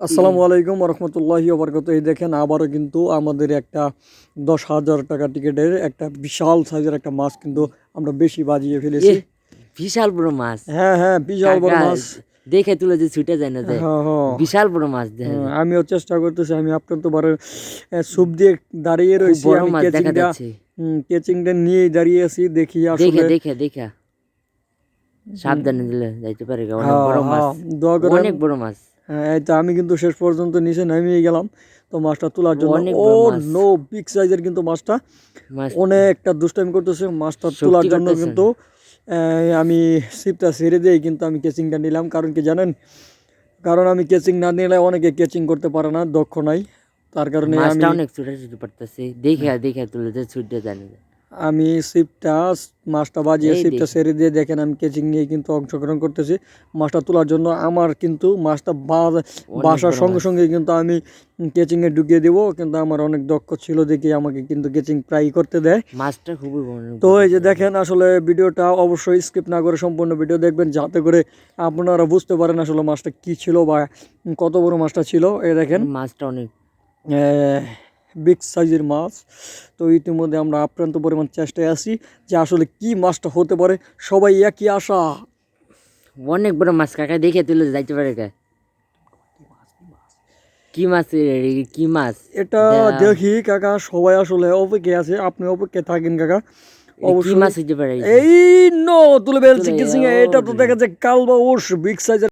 আসসালামু আলাইকুম রহমতুল্লাহি ওবরকত এই দেখেন আবারও কিন্তু আমাদের একটা দশ হাজার টাকা টিকিটের একটা বিশাল সাইজের একটা মাছ কিন্তু আমরা বেশি বাজিয়ে ফেলেছি। বিশাল বড় মাছ। হ্যাঁ হ্যাঁ বিশাল বড় মাছ। দেখে তুলে যে ছুটে যায় না যায় হ্যাঁ হ্যাঁ। বিশাল বড় মাছ হ্যাঁ। আমিও চেষ্টা করতেছি আমি আপনার তো বারে সুপ দিয়ে দাঁড়িয়ে রয়েছি আমি কেচিংটা কেচিংটা নিয়ে দাঁড়িয়ে আছি দেখি দেখে আসলে দেখে। দেখে সাবধানে দিলে যাইতে পারে অনেক বড় মাছ। অনেক বড় তো আমি কিন্তু শেষ পর্যন্ত নিচে নামিয়ে গেলাম। তো মাছটা তোলার জন্য ও নো বিগ সাইজের কিন্তু মাছটা। মাছ। অনেকটা দুষ্টামি করতেছে মাছটা তোলার জন্য কিন্তু আমি সিপটা ছেড়ে দিয়ে কিন্তু আমি কেচিংটা নিলাম। কারণ কি জানেন? কারণ আমি কেচিং না নিলে অনেকে কেচিং করতে পারে না দক্ষ নাই। তার কারণে আমি অনেক ছুটে ছুটে পড়তেছে দেখে দেখে তুলে ছুটে যায় না। যায়। আমি সিপটা মাছটা বাজিয়ে সিপটা দেখি। ছেড়ে দিয়ে দেখেন আমি কেচিং নিয়ে কিন্তু অংশগ্রহণ করতেছি। মাছটা তোলার জন্য আমার কিন্তু মাছটা বাসার সঙ্গে সঙ্গে কিন্তু আমি কেচিং এ ঢুকিয়ে দিব। কিন্তু আমার অনেক দক্ষ ছিল দেখে আমাকে কিন্তু কেচিং প্রায় করতে দেয়। মাছটা খুবই তো এই যে দেখেন আসলে ভিডিওটা অবশ্যই স্কিপ না করে সম্পূর্ণ ভিডিও দেখবেন যাতে করে আপনারা বুঝতে পারেন আসলে মাছটা কি ছিল বা কত বড় মাছটা ছিল। এই দেখেন। মাছটা অনেক। বিগ সাইজের মাছ। তো ইতিমধ্যে আমরা আপ্রান্ত পরিমাণ চেষ্টায় আছি যে আসলে কি মাছটা হতে পারে। সবাই একই আশা। অনেক বড় মাছ কাকা দেখে তুলে যাইতে পারে গা। কি মাছ কি মাছ? এটা দেখি। কাকা সবাই আসলে অপেক্ষা আছে। আপনি অপেক্ষা থাকেন কাকা। অবশ্যই। মাছ হইতে পারে? এই নো তুলে বেলছি কিসিং এটা তো। দেখা যায় কালবা ওর বিগ সাইজের